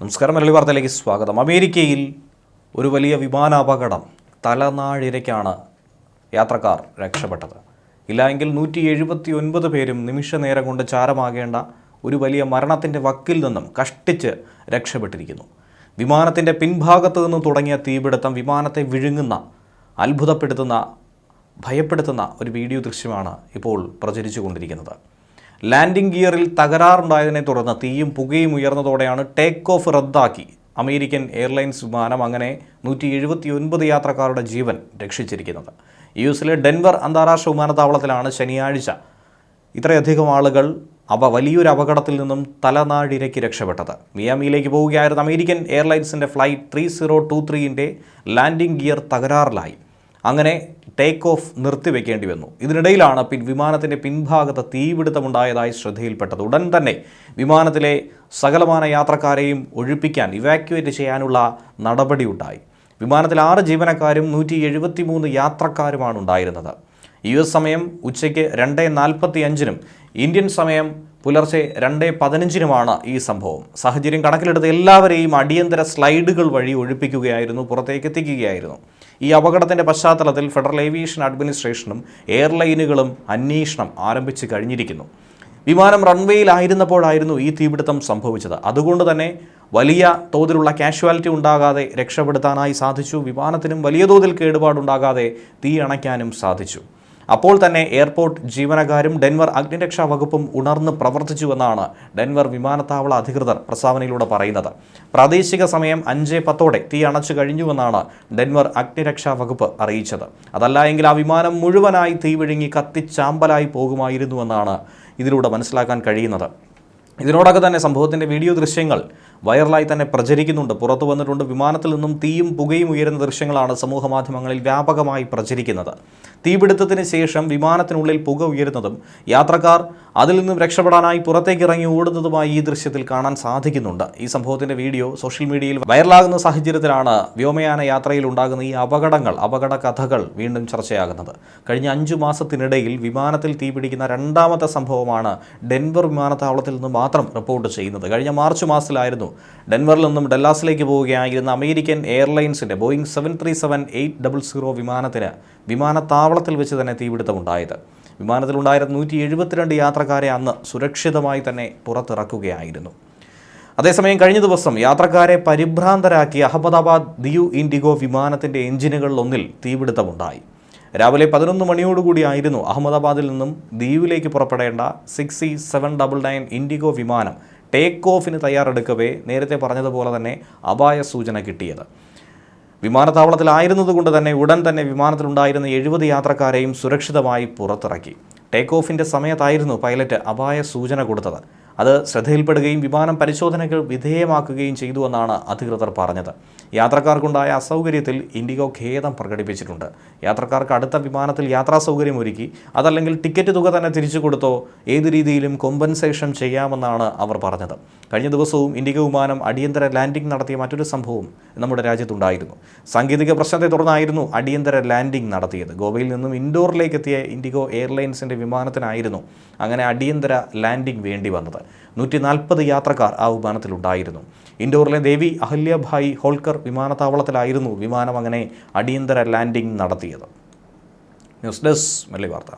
നമസ്കാരം മലയാളി വാർത്തയിലേക്ക് സ്വാഗതം. അമേരിക്കയിൽ ഒരു വലിയ വിമാനാപകടം തലനാഴിരയ്ക്കാണ് യാത്രക്കാർ രക്ഷപ്പെട്ടത്. ഇല്ലായെങ്കിൽ നൂറ്റി എഴുപത്തി ഒൻപത് പേരും നിമിഷ നേരം കൊണ്ട് ചാരമാകേണ്ട ഒരു വലിയ മരണത്തിന്റെ വക്കിൽ നിന്നും കഷ്ടിച്ച് രക്ഷപ്പെട്ടിരിക്കുന്നു. വിമാനത്തിന്റെ പിൻഭാഗത്തു നിന്ന് തുടങ്ങിയ തീപിടുത്തം വിമാനത്തെ വിഴുങ്ങുന്ന അത്ഭുതപ്പെടുത്തുന്ന ഭയപ്പെടുത്തുന്ന ഒരു വീഡിയോ ദൃശ്യമാണ് ഇപ്പോൾ പ്രചരിച്ചു കൊണ്ടിരിക്കുന്നത് ലാൻഡിംഗ് ഗിയറിൽ തകരാറുണ്ടായതിനെ തുടർന്ന് തീയും പുകയും ഉയർന്നതോടെയാണ് ടേക്ക് ഓഫ് റദ്ദാക്കി അമേരിക്കൻ എയർലൈൻസ് വിമാനം അങ്ങനെ നൂറ്റി എഴുപത്തി ഒൻപത് യാത്രക്കാരുടെ ജീവൻ രക്ഷിച്ചിരിക്കുന്നത്. യു എസിലെ ഡെൻവർ അന്താരാഷ്ട്ര വിമാനത്താവളത്തിലാണ് ശനിയാഴ്ച ഇത്രയധികം ആളുകൾ അവ വലിയൊരു അപകടത്തിൽ നിന്നും തലനാഴിരയ്ക്ക് രക്ഷപ്പെട്ടത്. മിയാമിയിലേക്ക് പോവുകയായിരുന്ന അമേരിക്കൻ എയർലൈൻസിന്റെ ഫ്ലൈറ്റ് ത്രീ സീറോ ടു ത്രീന്റെ ലാൻഡിംഗ് ഗിയർ തകരാറിലായി. അങ്ങനെ ടേക്ക് ഓഫ് നിർത്തിവെക്കേണ്ടി വന്നു. ഇതിനിടയിലാണ് പിൻ വിമാനത്തിന്റെ പിൻഭാഗത്ത് തീപിടുത്തമുണ്ടായതായി ശ്രദ്ധയിൽപ്പെട്ടത്. ഉടൻ തന്നെ വിമാനത്തിലെ സകലമാന യാത്രക്കാരെയും ഒഴിപ്പിക്കാൻ ഇവാക്യുവേറ്റ് ചെയ്യാനുള്ള നടപടിയുണ്ടായി. വിമാനത്തിൽ ആറ് ജീവനക്കാരും നൂറ്റി എഴുപത്തി മൂന്ന് യാത്രക്കാരുമാണ് ഉണ്ടായിരുന്നത്. യു എസ് സമയം ഉച്ചയ്ക്ക് രണ്ട് നാൽപ്പത്തി അഞ്ചിനും ഇന്ത്യൻ സമയം പുലർച്ചെ രണ്ട് പതിനഞ്ചിനുമാണ് ഈ സംഭവം. സാഹചര്യം കണക്കിലെടുത്ത് എല്ലാവരെയും അടിയന്തര സ്ലൈഡുകൾ വഴി ഒഴിപ്പിക്കുകയായിരുന്നു പുറത്തേക്ക് എത്തിക്കുകയായിരുന്നു. ഈ അപകടത്തിന്റെ പശ്ചാത്തലത്തിൽ ഫെഡറൽ ഏവിയേഷൻ അഡ്മിനിസ്ട്രേഷനും എയർലൈനുകളും അന്വേഷണം ആരംഭിച്ചു കഴിഞ്ഞിരിക്കുന്നു. വിമാനം റൺവേയിലായിരുന്നപ്പോഴായിരുന്നു ഈ തീപിടുത്തം സംഭവിച്ചത്. അതുകൊണ്ട് തന്നെ വലിയ തോതിലുള്ള കാഷ്വാലിറ്റി ഉണ്ടാകാതെ രക്ഷപ്പെടുത്താനായി സാധിച്ചു. വിമാനത്തിനും വലിയ തോതിൽ കേടുപാടുണ്ടാകാതെ തീ അണയ്ക്കാനും സാധിച്ചു. അപ്പോൾ തന്നെ എയർപോർട്ട് ജീവനക്കാരും ഡെൻവർ അഗ്നിരക്ഷാ വകുപ്പും ഉണർന്ന് പ്രവർത്തിച്ചുവെന്നാണ് ഡെൻവർ വിമാനത്താവള അധികൃതർ പ്രസ്താവനയിലൂടെ പറയുന്നത്. പ്രാദേശിക സമയം അഞ്ച് പത്തോടെ തീ അണച്ചു കഴിഞ്ഞുവെന്നാണ് ഡെൻവർ അഗ്നിരക്ഷാ വകുപ്പ് അറിയിച്ചത്. അതല്ല എങ്കിൽ ആ വിമാനം മുഴുവനായി തീ വിഴുങ്ങി കത്തിച്ചാമ്പലായി പോകുമായിരുന്നുവെന്നാണ് ഇതിലൂടെ മനസ്സിലാക്കാൻ കഴിയുന്നത്. ഇതിനോടൊക്കെ തന്നെ സംഭവത്തിന്റെ വീഡിയോ ദൃശ്യങ്ങൾ വൈറലായി തന്നെ പ്രചരിക്കുന്നുണ്ട്. പുറത്തു വന്നിട്ടുണ്ട്. വിമാനത്തിൽ നിന്നും തീയും പുകയും ഉയരുന്ന ദൃശ്യങ്ങളാണ് സമൂഹ മാധ്യമങ്ങളിൽ വ്യാപകമായി പ്രചരിക്കുന്നത്. തീപിടുത്തത്തിന് ശേഷം വിമാനത്തിനുള്ളിൽ പുക ഉയരുന്നതും യാത്രക്കാർ അതിൽ നിന്നും രക്ഷപ്പെടാനായി പുറത്തേക്ക് ഇറങ്ങി ഓടുന്നതുമായി ഈ ദൃശ്യത്തിൽ കാണാൻ സാധിക്കുന്നുണ്ട്. ഈ സംഭവത്തിന്റെ വീഡിയോ സോഷ്യൽ മീഡിയയിൽ വൈറലാകുന്ന സാഹചര്യത്തിലാണ് വ്യോമയാന യാത്രയിൽ ഉണ്ടാകുന്ന ഈ അപകടങ്ങൾ അപകട കഥകൾ വീണ്ടും ചർച്ചയാകുന്നത്. കഴിഞ്ഞ അഞ്ചു മാസത്തിനിടയിൽ വിമാനത്തിൽ തീപിടിക്കുന്ന രണ്ടാമത്തെ സംഭവമാണ് ഡെൻവർ വിമാനത്താവളത്തിൽ നിന്ന് മാത്രം റിപ്പോർട്ട് ചെയ്യുന്നത്. കഴിഞ്ഞ മാർച്ച് മാസത്തിലായിരുന്നു ഡെൻവറിൽ നിന്നും ഡെല്ലാസിലേക്ക് പോവുകയായിരുന്ന American എയർലൈൻസിന്റെ Boeing seven three seven eight double zero വിമാനത്തിന് വിമാനത്താവളത്തിൽ വെച്ച് തന്നെ തീപിടുത്തമുണ്ടായത്. വിമാനത്തിലുണ്ടായിരുന്ന നൂറ്റി എഴുപത്തിരണ്ട് യാത്രക്കാരെ അന്ന് സുരക്ഷിതമായി തന്നെ പുറത്തിറക്കുകയായിരുന്നു. അതേസമയം കഴിഞ്ഞ ദിവസം യാത്രക്കാരെ പരിഭ്രാന്തരാക്കി അഹമ്മദാബാദ് ദിയു ഇൻഡിഗോ വിമാനത്തിന്റെ എഞ്ചിനുകളിലൊന്നിൽ തീപിടുത്തമുണ്ടായി. രാവിലെ പതിനൊന്ന് മണിയോടുകൂടിയായിരുന്നു അഹമ്മദാബാദിൽ നിന്നും ദിയുവിലേക്ക് പുറപ്പെടേണ്ട six C seven double nine IndiGo വിമാനം ടേക്ക് ഓഫിന് തയ്യാറെടുക്കവേ നേരത്തെ പറഞ്ഞതുപോലെ തന്നെ അപായ സൂചന കിട്ടിയത്. വിമാനത്താവളത്തിലായിരുന്നതുകൊണ്ട് തന്നെ ഉടൻ തന്നെ വിമാനത്തിലുണ്ടായിരുന്ന എഴുപത് യാത്രക്കാരെയും സുരക്ഷിതമായി പുറത്തിറക്കി. ടേക്ക് ഓഫിന്റെ സമയത്തായിരുന്നു പൈലറ്റ് അപായ സൂചന കൊടുത്തത്. അത് ശ്രദ്ധയിൽപ്പെടുകയും വിമാനം പരിശോധനകൾ വിധേയമാക്കുകയും ചെയ്തുവെന്നാണ് അധികൃതർ പറഞ്ഞത്. യാത്രക്കാർക്കുണ്ടായ അസൗകര്യത്തിൽ ഇൻഡിഗോ ഖേദം പ്രകടിപ്പിച്ചിട്ടുണ്ട്. യാത്രക്കാർക്ക് അടുത്ത വിമാനത്തിൽ യാത്രാ സൗകര്യം ഒരുക്കി അതല്ലെങ്കിൽ ടിക്കറ്റ് തുക തന്നെ തിരിച്ചു കൊടുത്തോ ഏത് രീതിയിലും കോമ്പൻസേഷൻ ചെയ്യാമെന്നാണ് അവർ പറഞ്ഞത്. കഴിഞ്ഞ ദിവസവും ഇൻഡിഗോ വിമാനം അടിയന്തര ലാൻഡിംഗ് നടത്തിയ മറ്റൊരു സംഭവം നമ്മുടെ രാജ്യത്തുണ്ടായിരുന്നു. സാങ്കേതിക പ്രശ്നത്തെ തുടർന്നായിരുന്നു അടിയന്തര ലാൻഡിംഗ് നടത്തിയത്. ഗോവയിൽ നിന്നും ഇൻഡോറിലേക്ക് എത്തിയ ഇൻഡിഗോ എയർലൈൻസിന്റെ വിമാനത്തിനായിരുന്നു അങ്ങനെ അടിയന്തര ലാൻഡിംഗ് വേണ്ടി വന്നത്. നൂറ്റി നാൽപ്പത് യാത്രക്കാർ ആ വിമാനത്തിലുണ്ടായിരുന്നു. ഇൻഡോറിലെ ദേവി അഹല്യഭായി ഹോൾക്കർ വിമാനത്താവളത്തിലായിരുന്നു വിമാനം അങ്ങനെ അടിയന്തര ലാൻഡിംഗ് നടത്തിയത്. ന്യൂസ് ഡെസ്ക് മെല്ലി വാർത്ത.